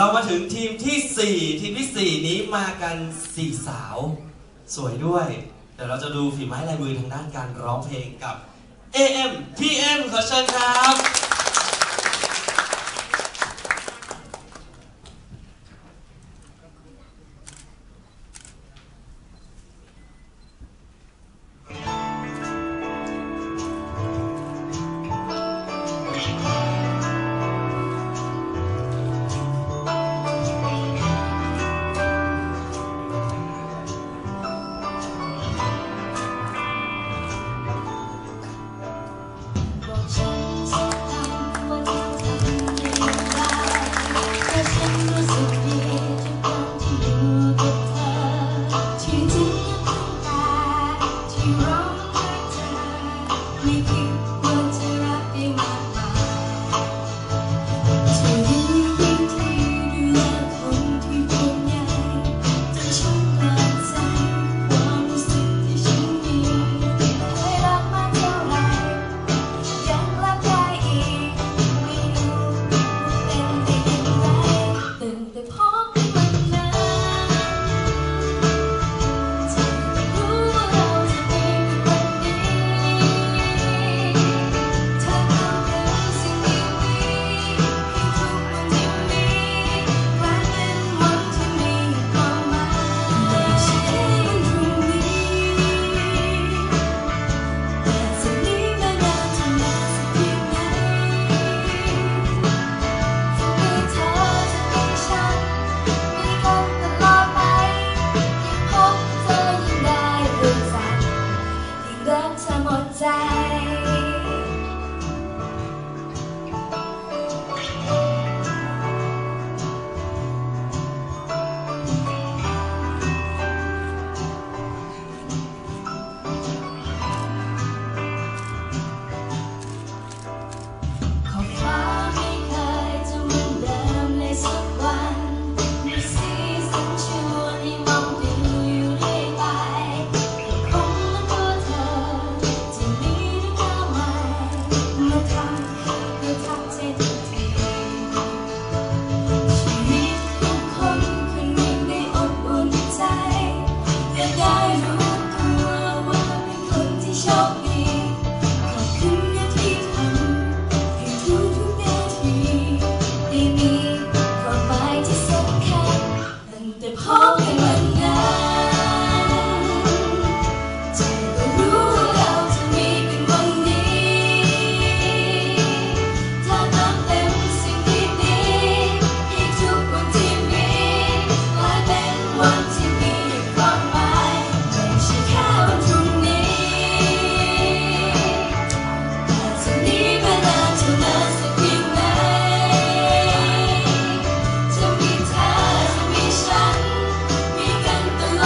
เรามาถึงทีมที่ 4 ทีมที่ 4 นี้มากันสี่สาว สวยด้วย แต่เราจะดูฝีไม้ลายมือทางด้านการร้องเพลงกับ AM PM ขอเชิญครับ King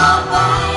Bye.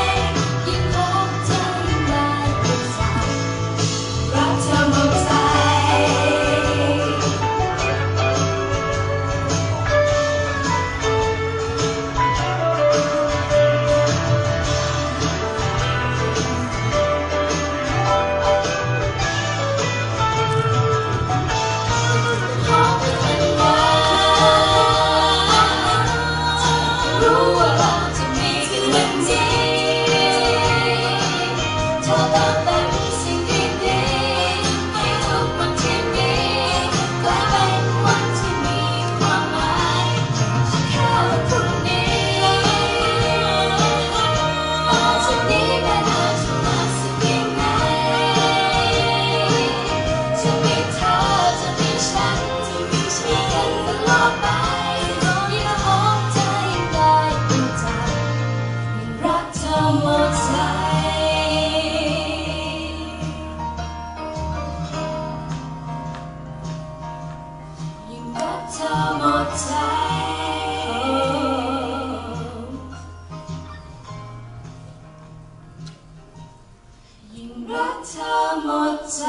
เธอหมดใจ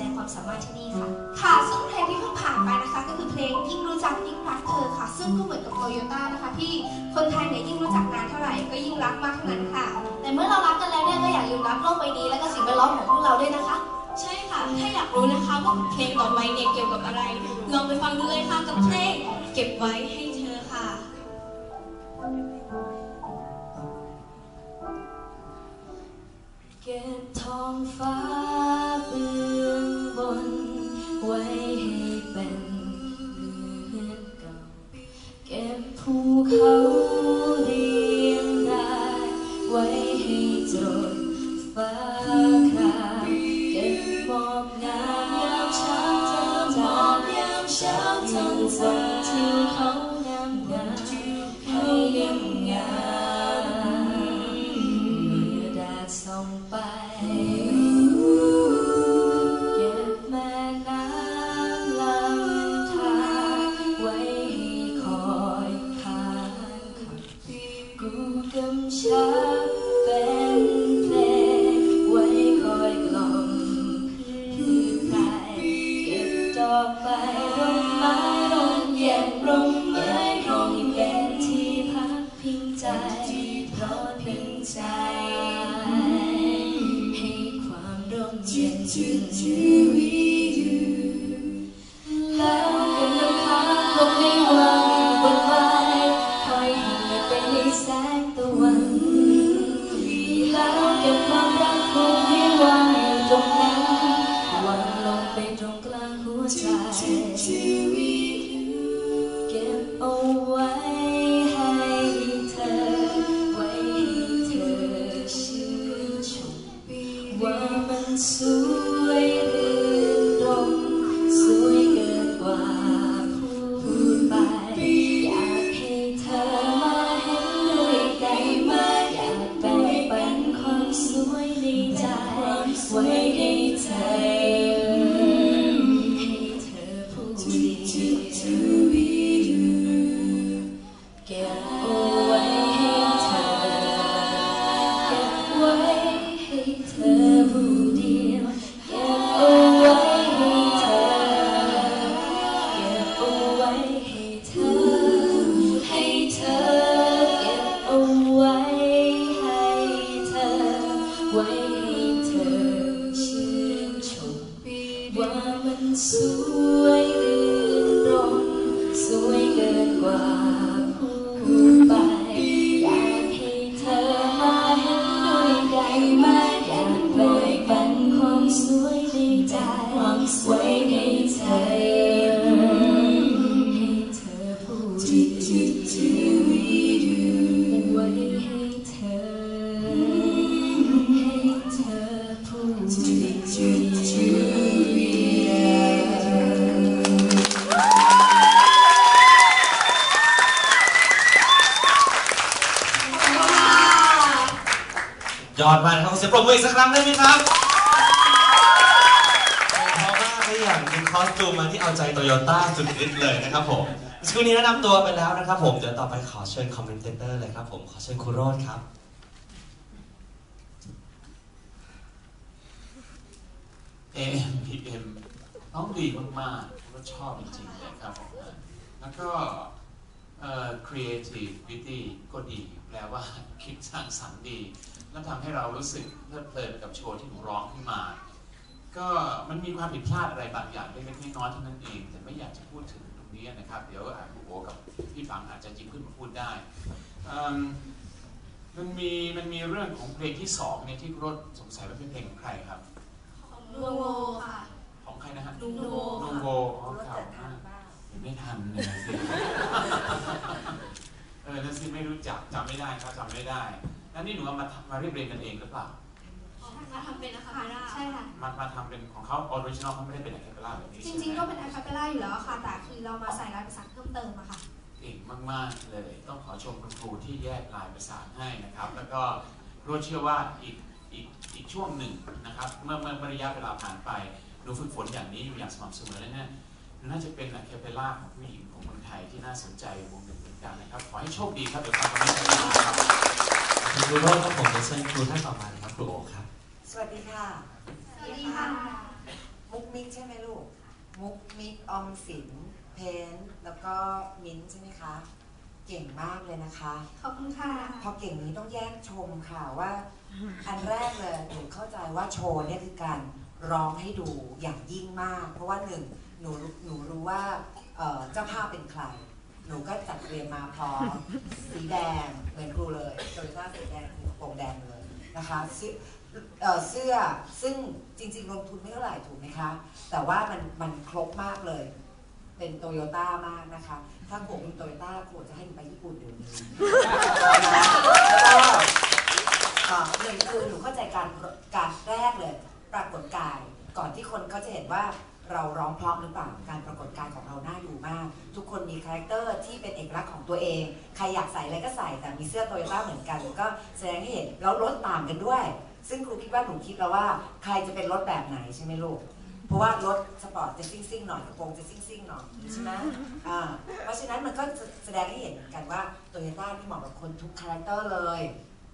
ดงความสามารถที่นี่ค่ะ ค่ะ ซึ่งเพลงที่เพิ่งผ่านไปนะคะ ก็คือเพลงยิ่งรู้จักยิ่งรักเธอค่ะ ซึ่งก็เหมือนกับโตโยต้านะคะที่คนไทยเนี่ยยิ่งรู้จักนานเท่าไหร่ก็ยิ่งรักมากเท่านั้นค่ะ แต่เมื่อเรารักกันแล้วเนี่ยก็อยากอยู่รักโลกใบนี้และก็สิ่งแวดล้อมของพวกเราด้วยนะคะ ใช่ค่ะ ถ้าอยากรู้นะคะว่าเพลงต่อไปเนี่ยเกี่ยวกับอะไร ลองไปฟังดูเลยค่ะกับเพลงเก็บไว้ให้เธอค่ะเก็บทองฟ้า อกไม้ร่มไม้ร่มเย็นร่ม ยวไว้ให้เธอให้เธอผู้เดียวยอดมากครับเสียงปรบมืออีกสักครั้งได้ไหมครับ อนคอสตูมมาที่เอาใจโตโยต้าสุดฤทธิ์เลยนะครับผมสกุลนี้แนะนำตัวไปแล้วนะครับผม เดี๋ยวต่อไปขอเชิญคอมเมนเตอร์เลยครับผม ขอเชิญคุณโรดครับ AM PM ต้องดีมากๆก็ชอบจริงๆเลยครับผมแล้วก็เอ่อ creativity ก็ดี แปลว่าคิดสร้างสรรค์ดี แล้วทำให้เรารู้สึกเพลิดเพลินกับโชว์ที่หนูร้องขึ้นมา ก็มันมีความผิดพลาดอะไรบางอย่างเล็กๆน้อยๆเท่านั้นเอง แต่ไม่อยากจะพูดถึงตรงนี้นะครับ เดี๋ยวอาจโอกับพี่ฝังอาจจะหยิบขึ้นมาพูดได้เอิ่มมันมีมันมีเรื่องของเพลงที่สองเนี่ยที่คุณรถสงสัยว่าเป็นเพลงของใครครับนูโวค่ะของใครนะฮะนูโวนูโวอ๋อเก่ามากไม่ทันเลยสิเออนั่นสิไม่รู้จักจำไม่ได้ครับจำไม่ได้แล้วนี่หนูเอามาทำมาเรียบเรียงกันเองหรือเปล่า มาทำเป็นอะคาเปล่าใช่ค่ะ มามาทำเป็นของเขาออริจินอลเขาไม่ได้เป็นอะคาเปล่าแบบนี้จใช่ไหมริงๆก็เป็นอะคาเปล่าอยู่แล้วค่ะ แต่คือเรามาใส่ลายประสานเพิ่มเติมอะค่ะ เก่งมากๆเลย ต้องขอชมคุณครูที่แยกลายประสานให้นะครับ แล้วก็รู้เชื่อว่าอีกอีกอีกช่วงหนึ่งนะครับ เมื่อเมื่อเมื่อระยะเวลาผ่านไปหนูฝึกฝนอย่างนี้อยู่อย่างสม่ำเสมอแล้วเนี่ยน่าจะเป็นอะคาเปล่าของผู้หญิงของคนไทยที่น่าสนใจวงหนึ่งเหมือนกันนะครับ ขอให้โชคดีครับเดี๋ยวฟังคำนี้กันนะครับ คุณครูโรดครับผมเดี๋ยวเชิญครูท่านต่อมาเลยครับครูโอครับ สวัสดีค่ะ สวัสดีค่ะ มุกมิกใช่ไหมลูก มุกมิกออมสิน เพนท์แล้วก็มิ้นท์ใช่ไหมคะ เก่งมากเลยนะคะ ขอบคุณค่ะ พอเก่งนี้ต้องแยกชมค่ะว่า อันแรกเลยหนูเข้าใจว่าโชว์เนี่ยคือการร้องให้ดูอย่างยิ่งมาก เพราะว่าหนึ่งหนูหนูรู้ว่าเอ่อเจ้าภาพเป็นใคร หนูก็จัดเตรียมมาพร้อมสีแดงเหมือนครูเลยโดยท่าสีแดงคือกระโปรงแดงเลยนะคะ เสื้อเอ่อเสื้อซึ่งจริง ๆ ลงทุนไม่เท่าไหร่ถูกไหมคะ แต่ว่ามันมันครบมากเลย เป็นโตโยต้ามากนะคะ ถ้าผมเป็นโตโยต้าครูจะให้หนูไปญี่ปุ่นเดี๋ยวนี้แล้วก็เอ่อหนึ่งคือหนูเข้าใจการการแรกเลย ปรากฏกายก่อนที่คนเขาจะเห็นว่าเราร้องเพราะหรือเปล่าการปรากฏกายของเราน่าดูมาก ทุกคนมีคาแรคเตอร์ที่เป็นเอกลักษณ์ของตัวเอง ใครอยากใส่อะไรก็ใส่แต่มีเสื้อโตโยต้าเหมือนกันแล้วก็แสดงให้เห็นแล้วรถต่างกันด้วย ซึ่งครูคิดว่าหนูคิดแล้วว่าใครจะเป็นรถแบบไหนใช่ไหมลูก เพราะว่ารถสปอร์ตจะซิ่งซิ่งหน่อยกระโปรงจะซิ่งซิ่งหน่อยใช่ไหมอ่าเพราะฉะนั้นมันก็แสดงให้เห็นเหมือนกันว่าโตโยต้าที่เหมาะกับคนทุกคาแรคเตอร์เลย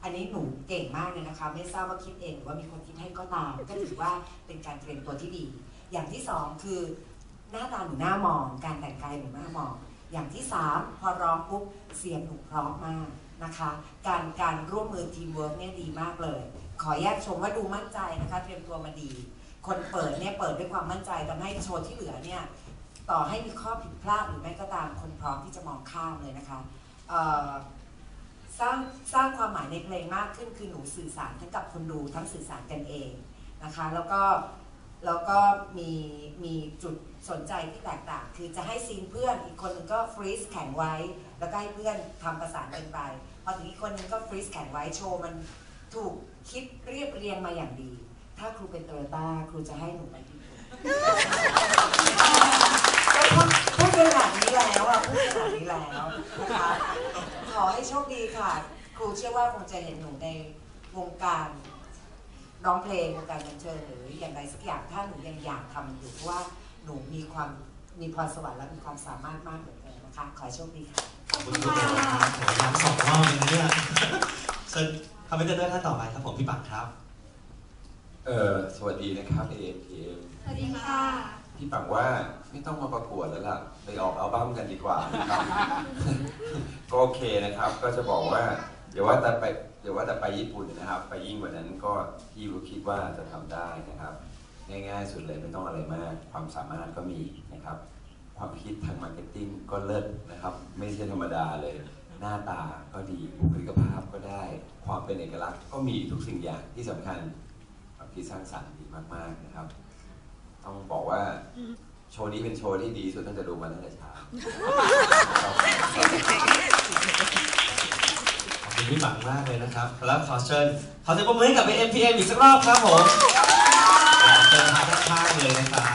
อันนี้หนูเก่งมากเลยนะคะ ไม่ทราบว่าคิดเองหรือว่ามีคนคิดให้ก็ตาม ก็ถือว่าเป็นการเตรียมตัวที่ดี อย่างที่สองคือหน้าตาหนูหน้ามอง การแต่งกายหนูหน้ามอง อย่างที่สามพอร้องปุ๊บเสียงหนูเพร้อมมาก นะคะ การการร่วมมือทีมเวิร์กเนี่ยดีมากเลย ขอแยกชมว่าดูมั่นใจนะคะ เตรียมตัวมาดี คนเปิดเนี่ยเปิดด้วยความมั่นใจทำให้โชว์ที่เหลือเนี่ยต่อให้มีข้อผิดพลาดหรือไม่ก็ตามคนพร้อมที่จะมองข้ามเลยนะคะสร้างสร้างความหมายในเพลงมากขึ้นคือหนูสื่อสารทั้งกับคนดูทั้งสื่อสารกันเองนะคะ แล้วก็แล้วก็มีมีจุดสนใจที่แตกต่าง คือจะให้ซีนเพื่อนอีกคนหนึงก็ฟรีซแข็งไว้ แล้วก็ให้เพื่อนทำประสานกันไป พอถึงอีกคนหนึงก็ฟรีซแข็งไว้โชว์มันถูกคิดเรียบเรียงมาอย่างดี ถ้าครูเป็นโตโยต้าครูจะให้หนูไปที่ญี่ปุ่นก็พูดพูดขนาดนี้แล้วอะพูดขนาดนี้แล้วนะคะขอให้โชคดีค่ะ ครูเชื่อว่าคงจะเห็นหนูในวงการร้องเพลงวงการบันเทิงหรืออย่างไรสักอย่างถ้าหนูยังอยากทำอยู่เพราะว่าหนูมีความมีพรสวรรค์และมีความสามารถมากเหลือเกินนะคะ ขอให้โชคดีค่ะ ขอบคุณทุกคนครับโหย้ำสองรอบเลยนะเนี่ยเชิญคอมเมนเตอร์ท่านต่อไปครับผมพี่ปังครับ เออสวัสดีนะครับ AMPM สวัสดีค่ะ พี่ปังว่าไม่ต้องมาประกวดแล้วล่ะ ไปออกอัลบั้มกันดีกว่านะครับ ก็โอเคนะครับ ก็จะบอกว่าเดี๋ยวว่าแต่ไปเดี๋ยวว่าแต่ไปญี่ปุ่นนะครับ ไปยิ่งกว่านั้นก็พี่ก็คิดว่าจะทำได้นะครับ ง่ายๆสุดเลยไม่ต้องอะไรมาก ความสามารถก็มีนะครับ ความคิดทางมาร์เก็ตติ้งก็เลิศนะครับ ไม่ใช่ธรรมดาเลย หน้าตาก็ดีบุคลิกภาพก็ได้ ความเป็นเอกลักษณ์ก็มีทุกสิ่งอย่างที่สำคัญความคิดสร้างสรรค์ดีมากๆนะครับ ต้องบอกว่าโชว์นี้เป็นโชว์ที่ดีสุดตั้งแต่ดูมาตั้งแต่เช้าขอบคุณพี่ปังมากเลยนะครับ แล้วขอเชิญขอเสียงปรบมือให้กับ MPM อีกสักรอบครับผมเชิญมาทักทายเลยนะครับ